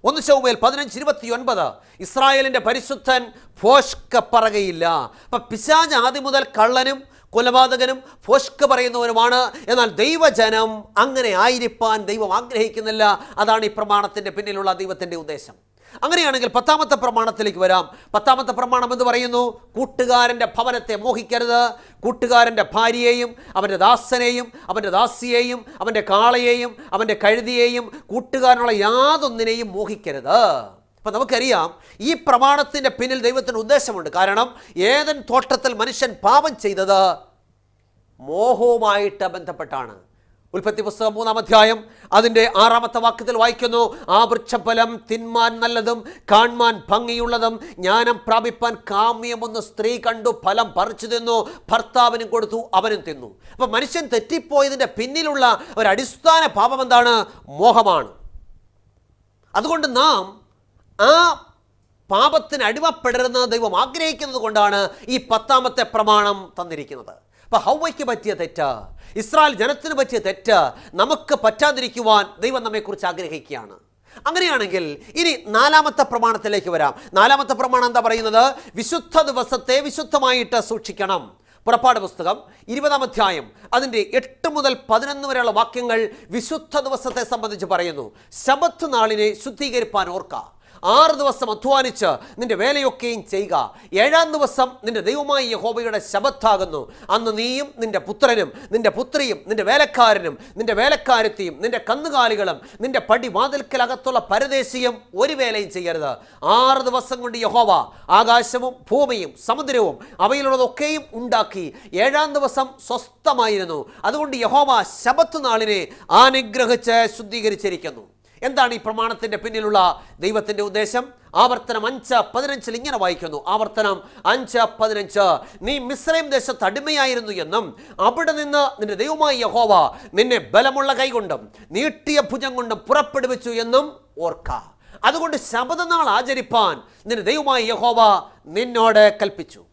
ഒന്ന് ചൊവ്വേൽ പതിനഞ്ച് ഇരുപത്തി ഒൻപത് ഇസ്രായേലിന്റെ പരിശുദ്ധൻ ഫോഷ്ക പറകയില്ല അപ്പൊ പിശാജ് ആദ്യം മുതൽ കള്ളനും കൊലപാതകനും ഫോഷ്ക പറയുന്നവനുമാണ്. എന്നാൽ ദൈവജനം അങ്ങനെ ആയിരിക്കാൻ ദൈവം ആഗ്രഹിക്കുന്നില്ല. അതാണ് ഈ പ്രമാണത്തിന്റെ പിന്നിലുള്ള ദൈവത്തിന്റെ ഉദ്ദേശം. അങ്ങനെയാണെങ്കിൽ പത്താമത്തെ പ്രമാണത്തിലേക്ക് വരാം. പത്താമത്തെ പ്രമാണം എന്ന് പറയുന്നു? കൂട്ടുകാരന്റെ ഭവനത്തെ മോഹിക്കരുത്. കൂട്ടുകാരന്റെ ഭാര്യയെയും അവന്റെ ദാസനെയും അവന്റെ ദാസിയെയും അവന്റെ കാളയെയും അവന്റെ കഴുതിയെയും കൂട്ടുകാരനുള്ള യാതൊന്നിനെയും മോഹിക്കരുത്. അപ്പം നമുക്കറിയാം ഈ പ്രമാണത്തിന്റെ പിന്നിൽ ദൈവത്തിന് ഉദ്ദേശമുണ്ട്. കാരണം ഏതൻ തോട്ടത്തിൽ മനുഷ്യൻ പാപം ചെയ്തത് മോഹവുമായിട്ട് ബന്ധപ്പെട്ടാണ്. ഉൽപ്പത്തി പുസ്തകം മൂന്നാം അധ്യായം അതിന്റെ ആറാമത്തെ വാക്യത്തിൽ വായിക്കുന്നു ആ വൃക്ഷഫലം തിന്മാൻ നല്ലതും കാൺമാൻ ഭംഗിയുള്ളതും ജ്ഞാനം പ്രാപിപ്പാൻ കാമ്യമൊന്ന് സ്ത്രീ കണ്ടു ഫലം പറിച്ചു തിന്നു ഭർത്താവിനും കൊടുത്തു അവനും തിന്നു. അപ്പം മനുഷ്യൻ തെറ്റിപ്പോയതിന്റെ പിന്നിലുള്ള ഒരു അടിസ്ഥാന പാപം എന്താണ്? മോഹമാണ്. അതുകൊണ്ട് നാം ആ പാപത്തിന് അടിമപ്പെടരുന്ന ദൈവം ആഗ്രഹിക്കുന്നത് കൊണ്ടാണ് ഈ പത്താമത്തെ പ്രമാണം തന്നിരിക്കുന്നത്. അപ്പൊ ഹൗവയ്ക്ക് പറ്റിയ തെറ്റ് ഇസ്രായേൽ ജനത്തിന് പറ്റിയ തെറ്റ് നമുക്ക് പറ്റാതിരിക്കുവാൻ ദൈവം നമ്മെക്കുറിച്ച് ആഗ്രഹിക്കുകയാണ്. അങ്ങനെയാണെങ്കിൽ ഇനി നാലാമത്തെ പ്രമാണത്തിലേക്ക് വരാം. നാലാമത്തെ പ്രമാണം എന്താ പറയുന്നത്? വിശുദ്ധ ദിവസത്തെ വിശുദ്ധമായിട്ട് സൂക്ഷിക്കണം. പുറപ്പാട് പുസ്തകം ഇരുപതാം അധ്യായം അതിന്റെ എട്ട് മുതൽ പതിനൊന്ന് വരെയുള്ള വാക്യങ്ങൾ വിശുദ്ധ ദിവസത്തെ സംബന്ധിച്ച് പറയുന്നു. ശബത്ത് നാളിനെ ശുദ്ധീകരിപ്പാൻ ഓർക്ക ആറ് ദിവസം അധ്വാനിച്ച് നിന്റെ വേലയൊക്കെയും ചെയ്യുക. ഏഴാം ദിവസം നിന്റെ ദൈവമായ യഹോബയുടെ ശബത്താകുന്നു അന്ന് നീയും നിന്റെ പുത്രനും നിന്റെ പുത്രിയും നിന്റെ വേലക്കാരനും നിന്റെ വേലക്കാരത്തിയും നിന്റെ കന്നുകാലികളും നിന്റെ പടി വാതിൽക്കലകത്തുള്ള പരദേശിയും ഒരു വേലയും ചെയ്യരുത്. ആറ് ദിവസം കൊണ്ട് യഹോവ ആകാശവും ഭൂമിയും സമുദ്രവും അവയിലുള്ളതൊക്കെയും ഉണ്ടാക്കി ഏഴാം ദിവസം സ്വസ്ഥമായിരുന്നു. അതുകൊണ്ട് യഹോവ ശബത്ത് നാളിനെ അനുഗ്രഹിച്ച് ശുദ്ധീകരിച്ചിരിക്കുന്നു. എന്താണ് ഈ പ്രമാണത്തിന്റെ പിന്നിലുള്ള ദൈവത്തിന്റെ ഉദ്ദേശം? ആവർത്തനം അഞ്ച് പതിനഞ്ചിൽ ഇങ്ങനെ വായിക്കുന്നു. ആവർത്തനം അഞ്ച് പതിനഞ്ച്. നീ മിശ്രയും ദേശത്ത് അടിമയായിരുന്നു എന്നും അവിടെ നിന്ന് നിന്റെ ദൈവമായ യഹോവ നിന്നെ ബലമുള്ള കൈകൊണ്ടും നീട്ടിയ ഭുജം കൊണ്ടും പുറപ്പെടുവിച്ചു എന്നും ഓർക്ക. അതുകൊണ്ട് ശബദനാൾ ആചരിപ്പാൻ നിന്റെ ദൈവമായ യഹോവ നിന്നോട് കൽപ്പിച്ചു.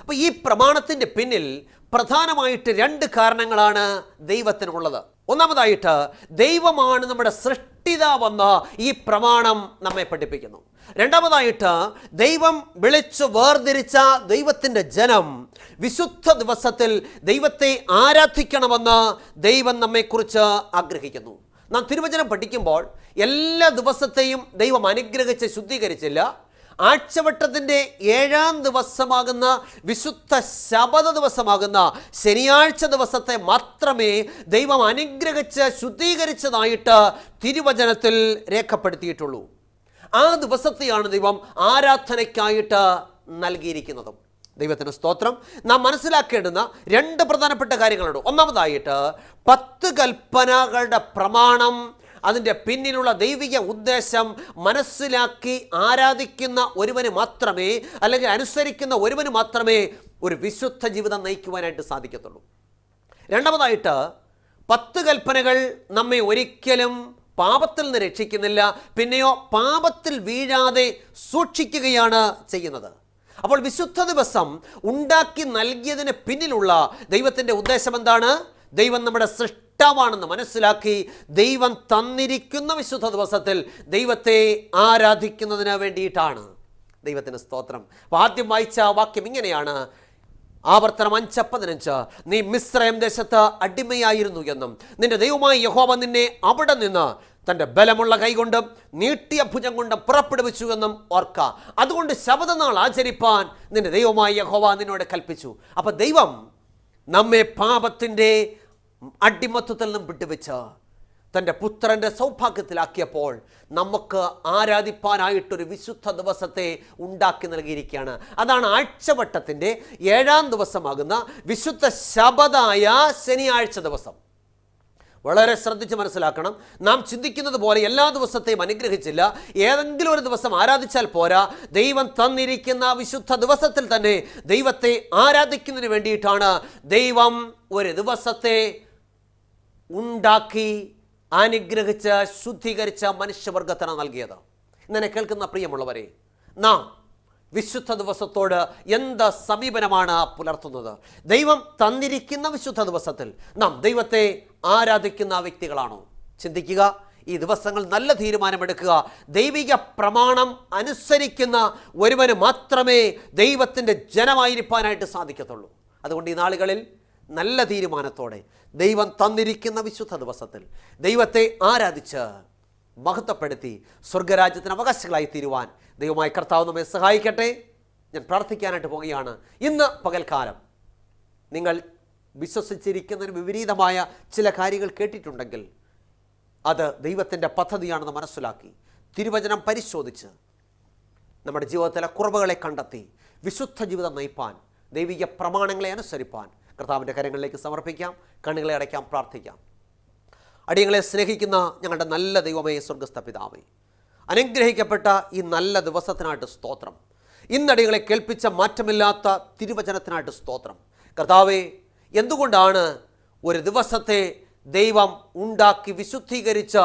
അപ്പൊ ഈ പ്രമാണത്തിന്റെ പിന്നിൽ പ്രധാനമായിട്ട് രണ്ട് കാരണങ്ങളാണ് ദൈവത്തിനുള്ളത്. ഒന്നാമതായിട്ട് ദൈവമാണ് നമ്മുടെ സൃഷ്ടിതാവെന്ന് ഈ പ്രമാണം നമ്മെ പഠിപ്പിക്കുന്നു. രണ്ടാമതായിട്ട് ദൈവം വിളിച്ചു വേർതിരിച്ച ദൈവത്തിന്റെ ജനം വിശുദ്ധ ദിവസത്തിൽ ദൈവത്തെ ആരാധിക്കണമെന്ന് ദൈവം നമ്മെക്കുറിച്ച് ആഗ്രഹിക്കുന്നു. നാം തിരുവചനം പഠിക്കുമ്പോൾ എല്ലാ ദിവസത്തെയും ദൈവം അനുഗ്രഹിച്ച് ശുദ്ധീകരിച്ചില്ല. ആഴ്ചവട്ടത്തിന്റെ ഏഴാം ദിവസമാകുന്ന വിശുദ്ധ ശബദ ദിവസമാകുന്ന ശനിയാഴ്ച ദിവസത്തെ മാത്രമേ ദൈവം അനുഗ്രഹിച്ച് ശുദ്ധീകരിച്ചതായിട്ട് തിരുവചനത്തിൽ രേഖപ്പെടുത്തിയിട്ടുള്ളൂ. ആ ദിവസത്തെയാണ് ദൈവം ആരാധനയ്ക്കായിട്ട് നൽകിയിരിക്കുന്നതും. ദൈവത്തിന് സ്തോത്രം. നാം മനസ്സിലാക്കേണ്ടുന്ന രണ്ട് പ്രധാനപ്പെട്ട കാര്യങ്ങളുണ്ട്. ഒന്നാമതായിട്ട് പത്ത് കൽപ്പനകളുടെ പ്രമാണം അതിന്റെ പിന്നിലുള്ള ദൈവിക ഉദ്ദേശം മനസ്സിലാക്കി ആരാധിക്കുന്ന ഒരുവന് മാത്രമേ അല്ലെങ്കിൽ അനുസരിക്കുന്ന ഒരുവന് മാത്രമേ ഒരു വിശുദ്ധ ജീവിതം നയിക്കുവാനായിട്ട് സാധിക്കത്തുള്ളൂ. രണ്ടാമതായിട്ട് പത്ത് കൽപ്പനകൾ നമ്മെ ഒരിക്കലും പാപത്തിൽ നിന്ന് രക്ഷിക്കുന്നില്ല പിന്നെയോ പാപത്തിൽ വീഴാതെ സൂക്ഷിക്കുകയാണ് ചെയ്യുന്നത്. അപ്പോൾ വിശുദ്ധ ദിവസം ഉണ്ടാക്കി നൽകിയതിന് പിന്നിലുള്ള ദൈവത്തിന്റെ ഉദ്ദേശം എന്താണ്? ദൈവം നമ്മുടെ സൃഷ്ടാവാണെന്ന് മനസ്സിലാക്കി ദൈവം തന്നിരിക്കുന്ന വിശുദ്ധ ദിവസത്തിൽ ദൈവത്തെ ആരാധിക്കുന്നതിന് വേണ്ടിയിട്ടാണ്. ദൈവത്തിന് സ്തോത്രം. അപ്പോൾ ആദ്യം വായിച്ച വാക്യം ഇങ്ങനെയാണ്. ആവർത്തനം അഞ്ച് പതിനഞ്ച്. നീ മിശ്രയം ദേശത്ത് അടിമയായിരുന്നു എന്നും നിന്റെ ദൈവമായ യഹോവ നിന്നെ അവിടെ നിന്ന് തന്റെ ബലമുള്ള കൈകൊണ്ടും നീട്ടിയ ഭുജം കൊണ്ടും പുറപ്പെടുവിച്ചു എന്നും ഓർക്ക. അതുകൊണ്ട് ശബദനാൾ ആചരിപ്പാൻ നിന്റെ ദൈവമായ യഹോവ നിന്നോട് കൽപ്പിച്ചു. അപ്പൊ ദൈവം നമ്മെ പാപത്തിന്റെ അടിമത്വത്തിൽ നിന്നും വിട്ടുവെച്ച് തന്റെ പുത്രന്റെ സൗഭാഗ്യത്തിലാക്കിയപ്പോൾ നമുക്ക് ആരാധിപ്പാനായിട്ടൊരു വിശുദ്ധ ദിവസത്തെ ഉണ്ടാക്കി നൽകിയിരിക്കുകയാണ്. അതാണ് ആഴ്ചവട്ടത്തിന്റെ ഏഴാം ദിവസമാകുന്ന വിശുദ്ധ ശബദായ ശനിയാഴ്ച ദിവസം. വളരെ ശ്രദ്ധിച്ച് മനസ്സിലാക്കണം. നാം ചിന്തിക്കുന്നത് പോലെ എല്ലാ ദിവസത്തെയും അനുഗ്രഹിച്ചില്ല. ഏതെങ്കിലും ഒരു ദിവസം ആരാധിച്ചാൽ പോരാ. ദൈവം തന്നിരിക്കുന്ന വിശുദ്ധ ദിവസത്തിൽ തന്നെ ദൈവത്തെ ആരാധിക്കുന്നതിന് വേണ്ടിയിട്ടാണ് ദൈവം ഒരു ദിവസത്തെ ഉണ്ടാക്കി അനുഗ്രഹിച്ച് ശുദ്ധീകരിച്ച മനുഷ്യവർഗത്തിന് നൽകിയത്. ഇന്നെ കേൾക്കുന്ന പ്രിയമുള്ളവരെ നാം വിശുദ്ധ ദിവസത്തോട് എന്ത് സമീപനമാണ് പുലർത്തുന്നത്? ദൈവം തന്നിരിക്കുന്ന വിശുദ്ധ ദിവസത്തിൽ നാം ദൈവത്തെ ആരാധിക്കുന്ന വ്യക്തികളാണോ? ചിന്തിക്കുക ഈ ദിവസങ്ങൾ നല്ല തീരുമാനമെടുക്കുക. ദൈവിക പ്രമാണം അനുസരിക്കുന്ന ഒരുവന് മാത്രമേ ദൈവത്തിന്റെ ജനമായിരിക്കാനായിട്ട് സാധിക്കത്തുള്ളൂ. അതുകൊണ്ട് ഈ നാളുകളിൽ നല്ല തീരുമാനത്തോടെ ദൈവം തന്നിരിക്കുന്ന വിശുദ്ധ ദിവസത്തിൽ ദൈവത്തെ ആരാധിച്ച് മഹത്വപ്പെടുത്തി സ്വർഗരാജ്യത്തിന് അവകാശികളായി തീരുവാൻ ദൈവമായ കർത്താവ് നമ്മെ സഹായിക്കട്ടെ. ഞാൻ പ്രാർത്ഥിക്കാനായിട്ട് പോവുകയാണ്. ഇന്ന് പകൽക്കാലം നിങ്ങൾ വിശ്വസിച്ചിരിക്കുന്നതിന് വിപരീതമായ ചില കാര്യങ്ങൾ കേട്ടിട്ടുണ്ടെങ്കിൽ അത് ദൈവത്തിന്റെ പദ്ധതിയാണെന്ന് മനസ്സിലാക്കി തിരുവചനം പരിശോധിച്ച് നമ്മുടെ ജീവിതത്തിലെ കുറവുകളെ കണ്ടെത്തി വിശുദ്ധ ജീവിതം നയിപ്പാൻ ദൈവിക പ്രമാണങ്ങളെ അനുസരിപ്പാൻ കർത്താവിന്റെ കരങ്ങളിലേക്ക് സമർപ്പിക്കാം കണ്ണുകളെ അടയ്ക്കാം പ്രാർത്ഥിക്കാം. അടിയങ്ങളെ സ്നേഹിക്കുന്ന ഞങ്ങളുടെ നല്ല ദൈവമേ സ്വർഗസ്ഥ പിതാവേ അനുഗ്രഹിക്കപ്പെട്ട ഈ നല്ല ദിവസത്തിനായിട്ട് സ്തോത്രം. ഇന്നടികളെ കേൾപ്പിച്ച മാറ്റമില്ലാത്ത തിരുവചനത്തിനായിട്ട് സ്തോത്രം. കർത്താവേ എന്തുകൊണ്ടാണ് ഒരു ദിവസത്തെ ദൈവം ഉണ്ടാക്കി വിശുദ്ധീകരിച്ച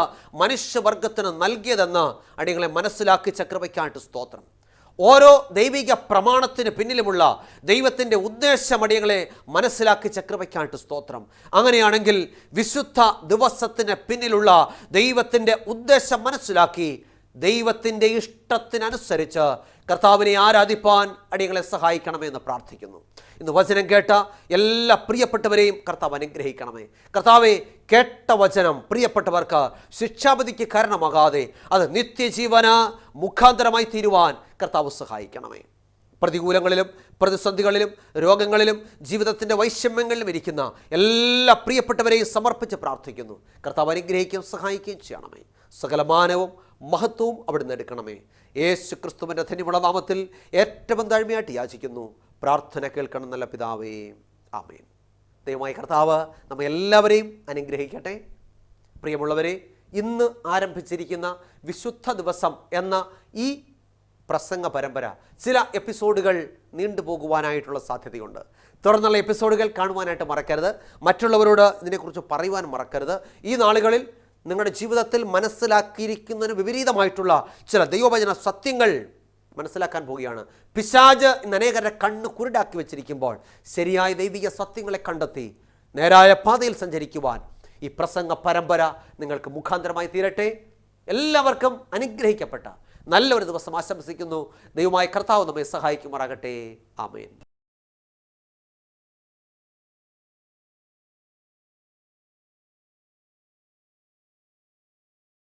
മനുഷ്യവർഗത്തിന് നൽകിയതെന്ന് അടിയങ്ങളെ മനസ്സിലാക്കി ചക്രവയ്ക്കായിട്ട് സ്തോത്രം. ഓരോ ദൈവിക പ്രമാണത്തിന് പിന്നിലുമുള്ള ദൈവത്തിന്റെ ഉദ്ദേശമടിയങ്ങളെ മനസ്സിലാക്കി ചക്രവയ്ക്കാനായിട്ട് സ്തോത്രം. അങ്ങനെയാണെങ്കിൽ വിശുദ്ധ ദിവസത്തിന് പിന്നിലുള്ള ദൈവത്തിന്റെ ഉദ്ദേശം മനസ്സിലാക്കി ദൈവത്തിന്റെ ഇഷ്ടത്തിനനുസരിച്ച് കർത്താവിനെ ആരാധിപ്പാൻ അടിയങ്ങളെ സഹായിക്കണമെന്ന് പ്രാർത്ഥിക്കുന്നു. ഇന്ന് വചനം കേട്ട എല്ലാ പ്രിയപ്പെട്ടവരെയും കർത്താവ് അനുഗ്രഹിക്കണമേ. കർത്താവെ കേട്ട വചനം പ്രിയപ്പെട്ടവർക്ക് ശിക്ഷാപതിക്ക് കാരണമാകാതെ അത് നിത്യജീവന മുഖാന്തരമായി തീരുവാൻ കർത്താവ് സഹായിക്കണമേ. പ്രതികൂലങ്ങളിലും പ്രതിസന്ധികളിലും രോഗങ്ങളിലും ജീവിതത്തിന്റെ വൈഷമ്യങ്ങളിലും ഇരിക്കുന്ന എല്ലാ പ്രിയപ്പെട്ടവരെയും സമർപ്പിച്ച് പ്രാർത്ഥിക്കുന്നു. കർത്താവ് അനുഗ്രഹിക്കുകയും സഹായിക്കുകയും ചെയ്യണമേ. സകലമാനവും മഹത്വവും അവിടുന്ന് എടുക്കണമേ. യേശു ക്രിസ്തുവിന്റെ ധന്യമുള്ള നാമത്തിൽ ഏറ്റവും താഴ്മയായിട്ട് യാചിക്കുന്നു. പ്രാർത്ഥന കേൾക്കണം നല്ല പിതാവേ. ആമേൻ. ദൈവമായ കർത്താവ് നമ്മെ എല്ലാവരെയും അനുഗ്രഹിക്കട്ടെ. പ്രിയമുള്ളവരെ ഇന്ന് ആരംഭിച്ചിരിക്കുന്ന വിശുദ്ധ ദിവസം എന്ന ഈ പ്രസംഗ പരമ്പര ചില എപ്പിസോഡുകൾ നീണ്ടുപോകുവാനായിട്ടുള്ള സാധ്യതയുണ്ട്. തുടർന്നുള്ള എപ്പിസോഡുകൾ കാണുവാനായിട്ട് മറക്കരുത്. മറ്റുള്ളവരോട് ഇതിനെക്കുറിച്ച് പറയുവാൻ മറക്കരുത്. ഈ നാളുകളിൽ നിങ്ങളുടെ ജീവിതത്തിൽ മനസ്സിലാക്കിയിരിക്കുന്നതിന് വിപരീതമായിട്ടുള്ള ചില ദൈവവചന സത്യങ്ങൾ മനസ്സിലാക്കാൻ പോവുകയാണ്. പിശാജ് ഇന്ന് അനേകരുടെ കണ്ണ് കുരുടാക്കി വെച്ചിരിക്കുമ്പോൾ ശരിയായ ദൈവിക സത്യങ്ങളെ കണ്ടെത്തി നേരായ പാതയിൽ സഞ്ചരിക്കുവാൻ ഈ പ്രസംഗ പരമ്പര നിങ്ങൾക്ക് മുഖാന്തരമായി തീരട്ടെ. എല്ലാവർക്കും അനുഗ്രഹിക്കപ്പെട്ട നല്ലൊരു ദിവസം ആശംസിക്കുന്നു. ദൈവമായ കർത്താവ് നമ്മെ സഹായിക്കുമാറാകട്ടെ. ആമേൻ.